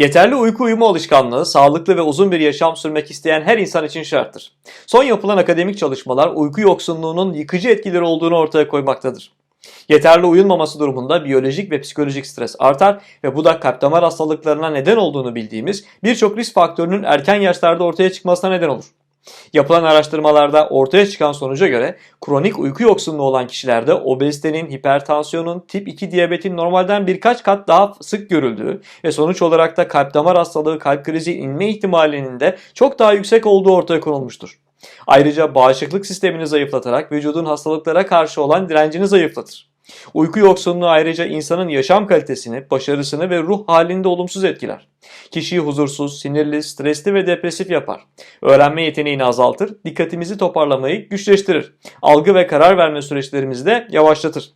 Yeterli uyku uyuma alışkanlığı, sağlıklı ve uzun bir yaşam sürmek isteyen her insan için şarttır. Son yapılan akademik çalışmalar uyku yoksunluğunun yıkıcı etkileri olduğunu ortaya koymaktadır. Yeterli uyunmaması durumunda biyolojik ve psikolojik stres artar ve bu da kalp damar hastalıklarına neden olduğunu bildiğimiz birçok risk faktörünün erken yaşlarda ortaya çıkmasına neden olur. Yapılan araştırmalarda ortaya çıkan sonuca göre kronik uyku yoksunluğu olan kişilerde obezitenin, hipertansiyonun, tip 2 diyabetin normalden birkaç kat daha sık görüldüğü ve sonuç olarak da kalp damar hastalığı, kalp krizi inme ihtimalinin de çok daha yüksek olduğu ortaya konulmuştur. Ayrıca bağışıklık sistemini zayıflatarak vücudun hastalıklara karşı olan direncini zayıflatır. Uyku yoksunluğu ayrıca insanın yaşam kalitesini, başarısını ve ruh halini de olumsuz etkiler. Kişiyi huzursuz, sinirli, stresli ve depresif yapar. Öğrenme yeteneğini azaltır, dikkatimizi toparlamayı güçleştirir. Algı ve karar verme süreçlerimizi de yavaşlatır.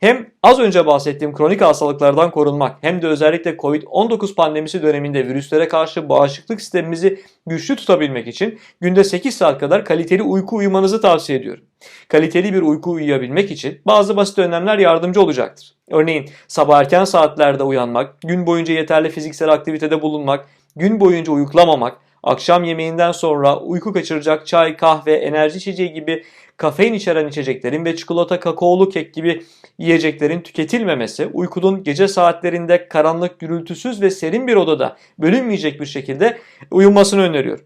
Hem az önce bahsettiğim kronik hastalıklardan korunmak hem de özellikle COVID-19 pandemisi döneminde virüslere karşı bağışıklık sistemimizi güçlü tutabilmek için günde 8 saat kadar kaliteli uyku uyumanızı tavsiye ediyorum. Kaliteli bir uyku uyuyabilmek için bazı basit önlemler yardımcı olacaktır. Örneğin sabah erken saatlerde uyanmak, gün boyunca yeterli fiziksel aktivitede bulunmak, gün boyunca uyuklamamak, akşam yemeğinden sonra uyku kaçıracak çay, kahve, enerji içeceği gibi kafein içeren içeceklerin ve çikolata, kakaolu kek gibi yiyeceklerin tüketilmemesi, uykunun gece saatlerinde karanlık, gürültüsüz ve serin bir odada bölünmeyecek bir şekilde uyumasını öneriyorum.